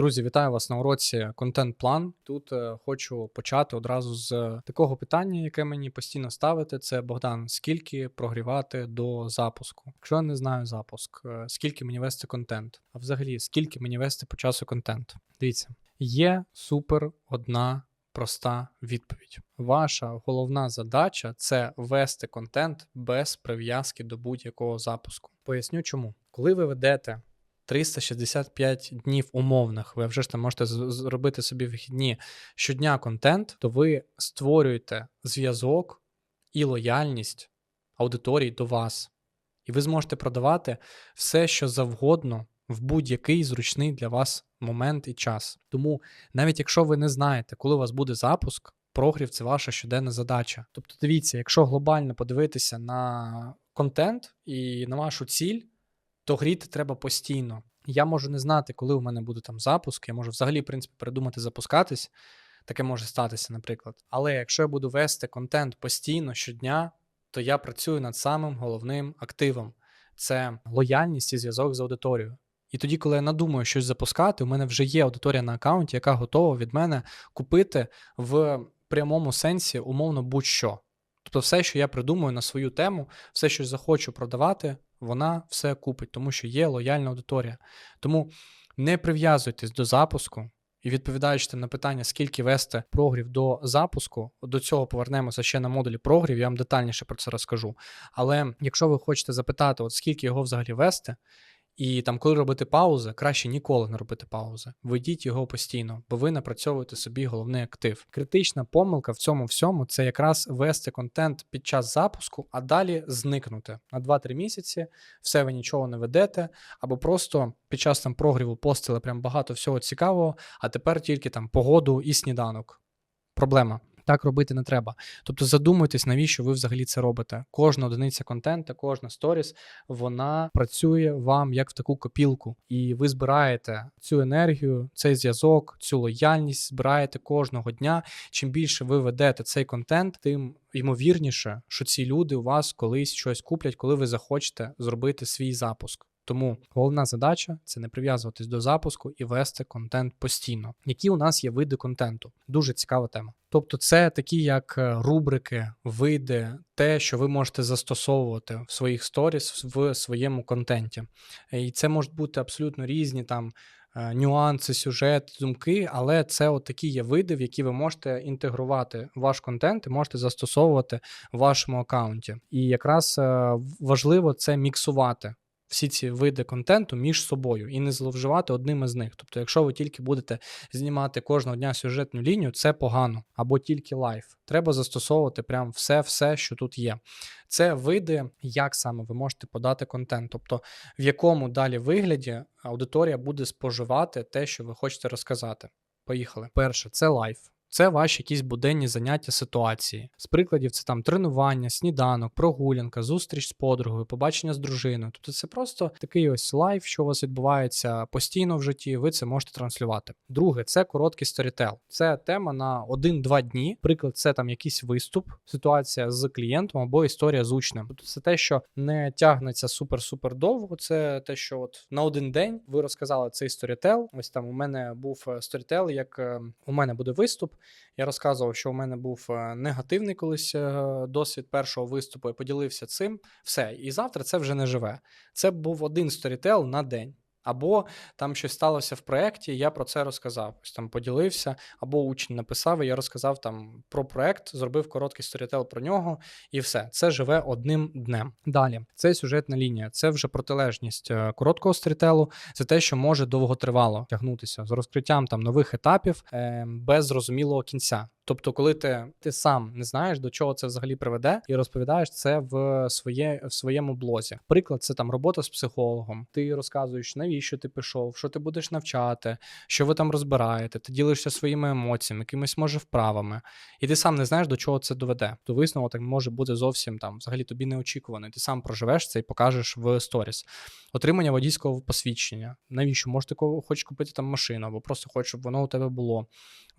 Друзі, вітаю вас на уроці контент-план. Тут е, хочу почати одразу з такого питання, яке мені постійно ставите. Це Богдан, скільки прогрівати до запуску? Якщо я не знаю запуск, е, скільки мені вести контент? А взагалі, скільки мені вести по часу контент? Дивіться, є супер одна проста відповідь. Ваша головна задача це вести контент без прив'язки до будь-якого запуску. Поясню чому. Коли ви ведете 365 днів умовних, ви вже ж там можете зробити собі вихідні щодня контент, то ви створюєте зв'язок і лояльність аудиторії до вас. І ви зможете продавати все, що завгодно в будь-який зручний для вас момент і час. Тому навіть якщо ви не знаєте, коли у вас буде запуск, прогрів це ваша щоденна задача. Тобто, дивіться, якщо глобально подивитися на контент і на вашу ціль, то гріти треба постійно. Я можу не знати, коли у мене буде там запуск. Я можу взагалі, в принципі, передумати запускатись. Таке може статися, наприклад. Але якщо я буду вести контент постійно щодня, то я працюю над самим головним активом це лояльність і зв'язок з аудиторією. І тоді, коли я надумаю щось запускати, у мене вже є аудиторія на аккаунті, яка готова від мене купити в прямому сенсі умовно будь-що. Тобто, все, що я придумаю на свою тему, все, що захочу продавати, вона все купить, тому що є лояльна аудиторія. Тому не прив'язуйтесь до запуску. І відповідаючи на питання, скільки вести прогрів до запуску, до цього повернемося ще на модулі прогрів, я вам детальніше про це розкажу. Але якщо ви хочете запитати, от скільки його взагалі вести, і там, коли робити паузи, краще ніколи не робити паузи. Ведіть його постійно, бо ви напрацьовуєте собі головний актив. Критична помилка в цьому всьому це якраз вести контент під час запуску, а далі зникнути на 2-3 місяці. Все ви нічого не ведете, або просто під час там прогріву постили прям багато всього цікавого, а тепер тільки там погоду і сніданок. Проблема. Так робити не треба. Тобто задумуйтесь, навіщо ви взагалі це робите. Кожна одиниця контенту, кожна сторіс, вона працює вам як в таку копілку, і ви збираєте цю енергію, цей зв'язок, цю лояльність, збираєте кожного дня. Чим більше ви ведете цей контент, тим ймовірніше, що ці люди у вас колись щось куплять, коли ви захочете зробити свій запуск. Тому головна задача це не прив'язуватись до запуску і вести контент постійно. Які у нас є види контенту? Дуже цікава тема. Тобто, це такі як е, рубрики, види, те, що ви можете застосовувати в своїх сторіс в своєму контенті. І це можуть бути абсолютно різні там. е, Нюанси, сюжет, думки, але це такі є види, в які ви можете інтегрувати ваш контент і можете застосовувати в вашому аккаунті. І якраз е, важливо це міксувати всі ці види контенту між собою і не зловживати одним із них. Тобто, якщо ви тільки будете знімати кожного дня сюжетну лінію, це погано, або тільки лайф. Треба застосовувати прям все-все, що тут є. Це види, як саме ви можете подати контент, тобто в якому далі вигляді аудиторія буде споживати те, що ви хочете розказати. Поїхали. Перше, це лайф. Це ваші якісь буденні заняття ситуації. З прикладів, це там тренування, сніданок, прогулянка, зустріч з подругою, побачення з дружиною. Тобто це просто такий ось лайф, що у вас відбувається постійно в житті. Ви це можете транслювати. Друге, це короткий сторітел. Це тема на 1-2 дні. Приклад, це там якийсь виступ, ситуація з клієнтом або історія з учнем. Тобто це те, що не тягнеться супер-супер довго. Це те, що от на один день ви розказали цей сторітел. Ось там у мене був е, сторітел, як е, у мене буде виступ. Я розказував, що у мене був е, негативний колись е, досвід першого виступу і поділився цим. Все, і завтра це вже не живе. Це був один сторітел на день. Або там щось сталося в проєкті, я про це розказав. Ось там поділився, або учень написав, і я розказав там про проєкт, зробив короткий сторітел про нього, і все. Це живе одним днем. Далі, це сюжетна лінія, це вже протилежність е, короткого сторітелу, це те, що може довготривало тягнутися з розкриттям там нових етапів е, без зрозумілого кінця. Тобто, коли ти, ти сам не знаєш, до чого це взагалі приведе, і розповідаєш це в своє в своєму блозі. Приклад, це там робота з психологом. Ти розказуєш, навіщо ти пішов, що ти будеш навчати, що ви там розбираєте. Ти ділишся своїми емоціями, якимись може вправами, і ти сам не знаєш, до чого це доведе. То висновок може бути зовсім там взагалі тобі неочікуваний. Ти сам проживеш це і покажеш в сторіс. Отримання водійського посвідчення. Навіщо? Може, ти хочеш купити там машину, або просто хочеш, щоб воно у тебе було.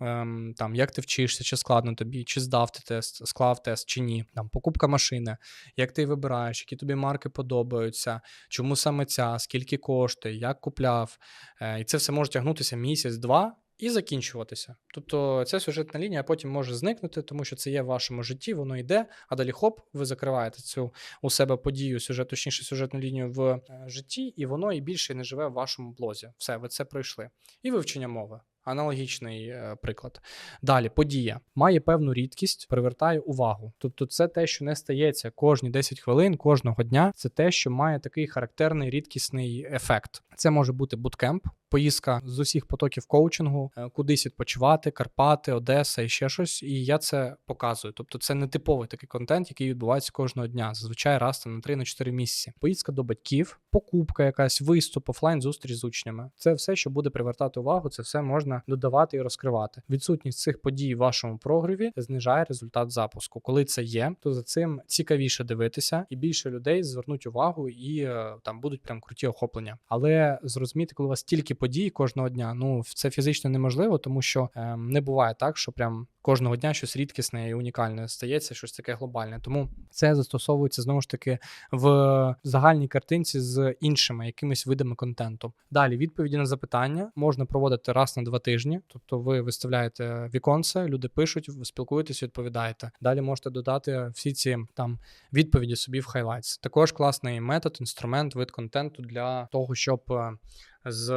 Ем, там, як ти вчишся, подобається, чи складно тобі, чи здав ти тест, склав тест, чи ні. Там покупка машини, як ти вибираєш, які тобі марки подобаються, чому саме ця, скільки коштує, як купляв. Е, І це все може тягнутися місяць-два. І закінчуватися. Тобто ця сюжетна лінія потім може зникнути, тому що це є в вашому житті, воно йде, а далі хоп, ви закриваєте цю у себе подію, сюжет, точніше, сюжетну лінію в е, житті, і воно і більше не живе в вашому блозі. Все, ви це пройшли. І вивчення мови. Аналогічний е, приклад. Далі, подія має певну рідкість, привертає увагу. Тобто, це те, що не стається кожні 10 хвилин, кожного дня. Це те, що має такий характерний рідкісний ефект. Це може бути буткемп, поїздка з усіх потоків коучингу, е, кудись відпочивати, Карпати, Одеса і ще щось. І я це показую. Тобто, це не типовий такий контент, який відбувається кожного дня. Зазвичай раз там на 3-4 місяці. Поїздка до батьків, покупка, якась виступ, офлайн зустріч з учнями. Це все, що буде привертати увагу. Це все можна додавати і розкривати. Відсутність цих подій в вашому програві знижає результат запуску. Коли це є, то за цим цікавіше дивитися, і більше людей звернуть увагу і е, там будуть прям круті охоплення. Але зрозуміти, коли у вас тільки події кожного дня, ну це фізично неможливо, тому що е, не буває так, що прям кожного дня щось рідкісне і унікальне стається, щось таке глобальне. Тому це застосовується знову ж таки в загальній картинці з іншими якимись видами контенту. Далі відповіді на запитання можна проводити раз на два тижні, тобто ви виставляєте віконце, люди пишуть, ви спілкуєтесь, відповідаєте. Далі можете додати всі ці там відповіді собі в highlights. Також класний метод, інструмент, вид контенту для того, щоб е, з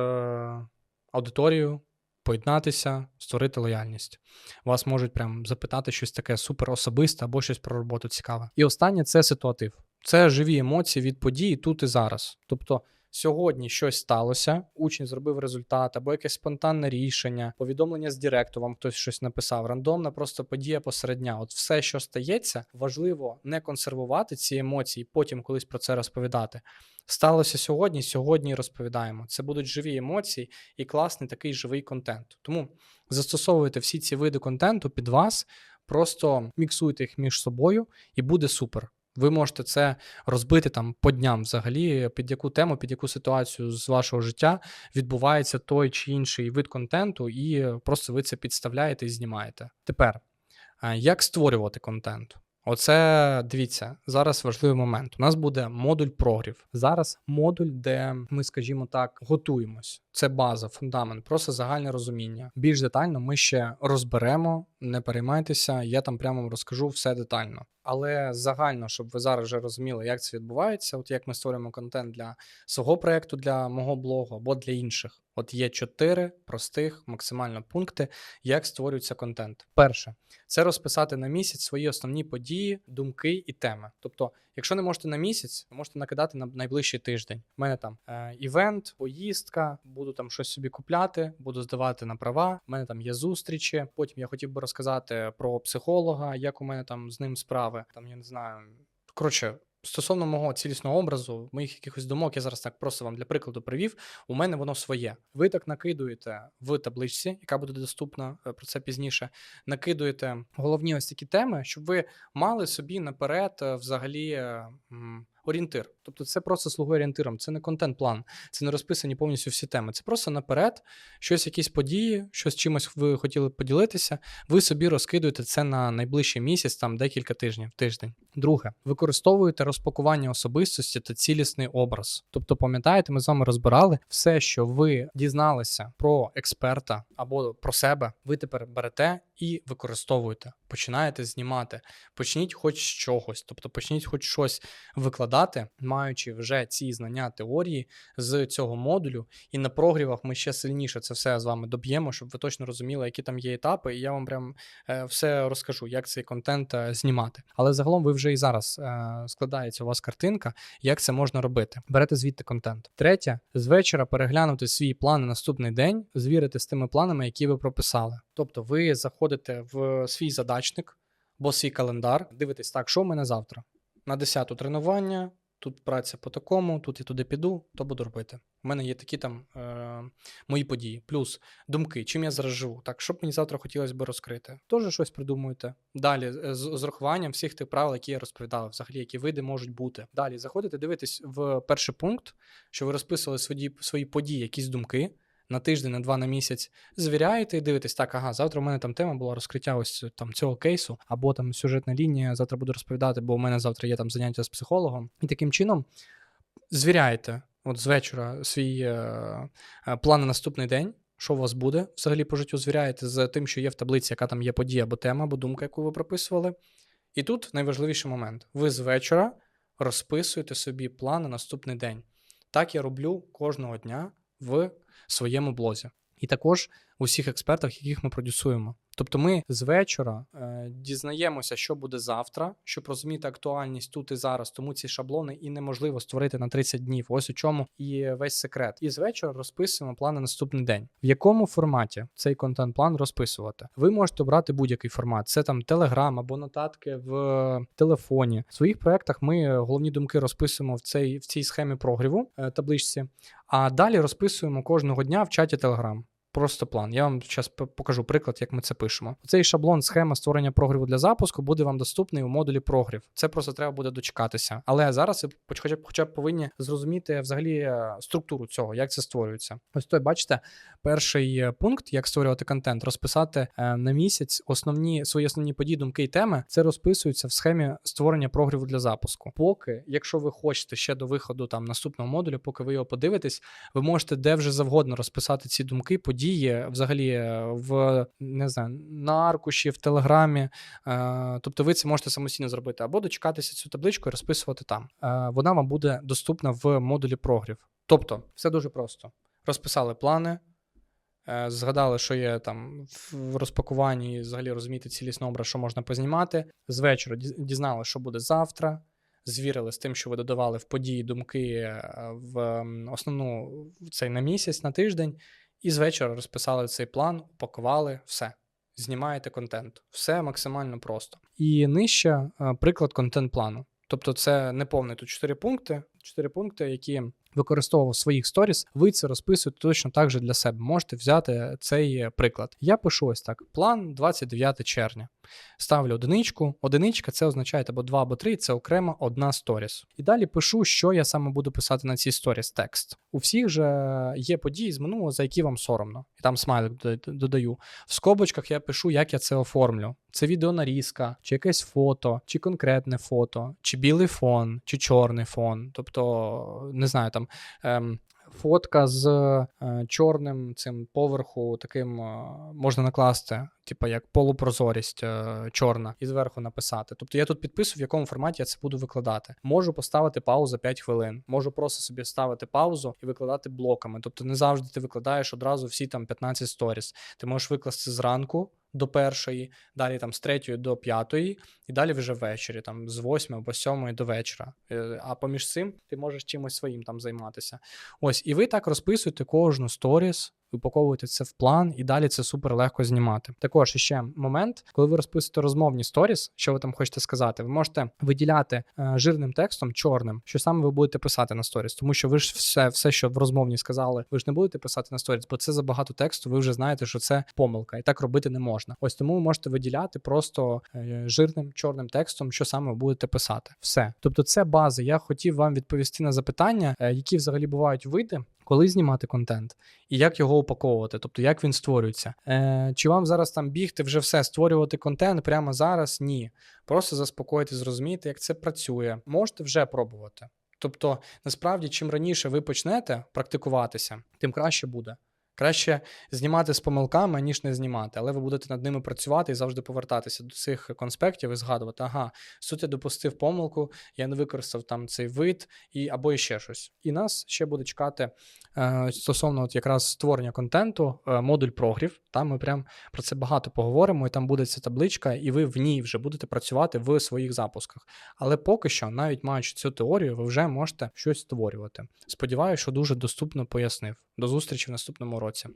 аудиторією поєднатися, створити лояльність. Вас можуть прям запитати щось таке супер особисте або щось про роботу цікаве. І останнє це ситуатив. Це живі емоції від події тут і зараз. Тобто. Сьогодні щось сталося, учень зробив результат, або якесь спонтанне рішення, повідомлення з Директу, вам хтось щось написав. Рандомна просто подія посеред дня. От все, що стається, важливо не консервувати ці емоції, потім колись про це розповідати. Сталося сьогодні, сьогодні розповідаємо. Це будуть живі емоції і класний такий живий контент. Тому застосовуйте всі ці види контенту під вас, просто міксуйте їх між собою, і буде супер. Ви можете це розбити там по дням взагалі, під яку тему, під яку ситуацію з вашого життя відбувається той чи інший вид контенту, і просто ви це підставляєте і знімаєте. Тепер, як створювати контент? Оце дивіться, зараз важливий момент. У нас буде модуль прогрів. Зараз модуль, де ми, скажімо так, готуємось. Це база, фундамент, просто загальне розуміння. Більш детально ми ще розберемо, не переймайтеся, я там прямо розкажу все детально. Але загально, щоб ви зараз вже розуміли, як це відбувається, от як ми створюємо контент для свого проєкту, для мого блогу або для інших. От є чотири простих максимально пункти, як створюється контент. Перше, це розписати на місяць свої основні події, думки і теми. Тобто, якщо не можете на місяць, можете накидати на найближчий тиждень. У мене там е, івент, поїздка, буду там щось собі купляти, буду здавати на права. У мене там є зустрічі. Потім я хотів би розказати про психолога, як у мене там з ним справи. Там я не знаю. Коротше, Стосовно мого цілісного образу, моїх якихось думок, я зараз так просто вам для прикладу привів. У мене воно своє. Ви так накидуєте в табличці, яка буде доступна е, про це пізніше. Накидуєте головні ось такі теми, щоб ви мали собі наперед е, взагалі. М- орієнтир. Тобто це просто слугує орієнтиром, це не контент-план, це не розписані повністю всі теми. Це просто наперед, щось, якісь події, щось чимось ви хотіли поділитися. Ви собі розкидуєте це на найближчий місяць, там декілька тижнів, тиждень. Друге, використовуєте розпакування особистості та цілісний образ. Тобто, пам'ятаєте, ми з вами розбирали все, що ви дізналися про експерта або про себе. Ви тепер берете і використовуєте. Починаєте знімати. Почніть хоч чогось, тобто почніть хоч щось викладати, маючи вже ці знання теорії з цього модулю. І на прогрівах ми ще сильніше це все з вами доб'ємо, щоб ви точно розуміли, які там є етапи. І я вам прям е, все розкажу, як цей контент е, знімати. Але загалом ви вже і зараз е, складається у вас картинка, як це можна робити. Берете звідти контент. Третє, з вечора переглянути свій план на наступний день, звірити з тими планами, які ви прописали. Тобто, ви заходите в свій задачник або свій календар, дивитесь так, що в мене завтра. На 10 тренування, тут праця по такому, тут я туди піду, то буду робити. У мене є такі там е, мої події. Плюс думки, чим я зараз живу. Так, що б мені завтра хотілося б розкрити. Теж щось придумуєте. Далі, з, з урахуванням всіх тих правил, які я розповідав, взагалі, які види можуть бути. Далі заходите, дивитесь в перший пункт, що ви розписували свої, свої події, якісь думки. На тиждень, на два на місяць звіряєте і дивитесь, так, ага, завтра у мене там тема була розкриття ось там цього кейсу, або там сюжетна лінія, завтра буду розповідати, бо у мене завтра є там заняття з психологом. І таким чином звіряєте от з вечора свій е, е, план на наступний день. Що у вас буде взагалі по життю звіряєте з тим, що є в таблиці, яка там є подія або тема, або думка, яку ви прописували. І тут найважливіший момент: ви з вечора розписуєте собі план на наступний день. Так я роблю кожного дня в своєму блозі. І також у всіх експертах, яких ми продюсуємо. Тобто ми з вечора е, дізнаємося, що буде завтра, щоб розуміти актуальність тут і зараз. Тому ці шаблони і неможливо створити на 30 днів. Ось у чому і весь секрет. І з вечора розписуємо план на наступний день. В якому форматі цей контент-план розписувати? Ви можете обрати будь-який формат. Це там Telegram або нотатки в телефоні. В своїх проектах ми головні думки розписуємо в цей в цій схемі прогріву е, табличці, а далі розписуємо кожного дня в чаті Telegram. Просто план. Я вам зараз покажу приклад, як ми це пишемо. Цей шаблон, схема створення прогріву для запуску буде вам доступний у модулі прогрів. Це просто треба буде дочекатися. Але зараз ви хоча б хоча б повинні зрозуміти взагалі е, структуру цього, як це створюється. Ось той, бачите, перший е, пункт, як створювати контент, розписати е, на місяць основні свої основні події, думки і теми. Це розписується в схемі створення прогріву для запуску. Поки, якщо ви хочете ще до виходу там наступного модулю, поки ви його подивитесь, ви можете де вже завгодно розписати ці думки, події дії взагалі е, в не знаю, на аркуші, в телеграмі. Е, тобто ви це можете самостійно зробити, або дочекатися цю табличку і розписувати там. Е, вона вам буде доступна в модулі прогрів. Тобто, все дуже просто. Розписали плани. Згадали, що є там в розпакуванні, і взагалі розуміти цілісний образ, що можна познімати. З дізнали, що буде завтра. Звірили з тим, що ви додавали в події думки в основну цей на місяць, на тиждень, і з вечора розписали цей план, упакували, все. Знімаєте контент. Все максимально просто. І нижче е, приклад контент-плану. Тобто, це не повне тут 4 пункти, Чотири пункти, які використовував своїх сторіс, ви це розписуєте точно так же для себе. Можете взяти цей приклад. Я пишу ось так: план 29 червня. Ставлю одиничку. Одиничка це означає або 2, або 3, це окремо одна сторіс. І далі пишу, що я саме буду писати на цій сторіс текст. У всіх же є події з минулого, за які вам соромно. І там смайлик додаю. В скобочках я пишу, як я це оформлю. Це відеонарізка, чи якесь фото, чи конкретне фото, чи білий фон, чи чорний фон. Тобто, не знаю, там ем, фотка з е, чорним цим поверху, таким е, можна накласти, типу як полупрозорість е, чорна, і зверху написати. Тобто я тут підписую, в якому форматі я це буду викладати. Можу поставити паузу 5 хвилин, можу просто собі ставити паузу і викладати блоками. Тобто не завжди ти викладаєш одразу всі там 15 сторіс. Ти можеш викласти зранку до першої, далі там з третьої до п'ятої, і далі вже ввечері, там з восьми або сьомої до вечора. Е, а поміж цим ти можеш чимось своїм там займатися. Ось, і ви так розписуєте кожну сторіс упаковуєте це в план, і далі це супер легко знімати. Також ще момент, коли ви розписуєте розмовні сторіс, що ви там хочете сказати, ви можете виділяти е, жирним текстом, чорним, що саме ви будете писати на сторіс, тому що ви ж все, все, що в розмовні сказали, ви ж не будете писати на сторіс, бо це забагато тексту. Ви вже знаєте, що це помилка, і так робити не можна. Ось тому ви можете виділяти просто е, жирним чорним текстом, що саме ви будете писати. Все, тобто, це база. Я хотів вам відповісти на запитання, е, які взагалі бувають види коли знімати контент і як його упаковувати, тобто як він створюється. Е, Чи вам зараз там бігти вже все, створювати контент прямо зараз? Ні. Просто заспокоїти, зрозуміти, як це працює. Можете вже пробувати. Тобто, насправді, чим раніше ви почнете практикуватися, тим краще буде. Краще знімати з помилками, ніж не знімати, але ви будете над ними працювати і завжди повертатися до цих конспектів і згадувати, ага, суть я допустив помилку, я не використав там цей вид і або іще щось. І нас ще буде чекати е, стосовно от якраз створення контенту, е, модуль прогрів. Там ми прям про це багато поговоримо, і там буде ця табличка, і ви в ній вже будете працювати в своїх запусках. Але поки що, навіть маючи цю теорію, ви вже можете щось створювати. Сподіваюся, що дуже доступно пояснив. До зустрічі в наступному році.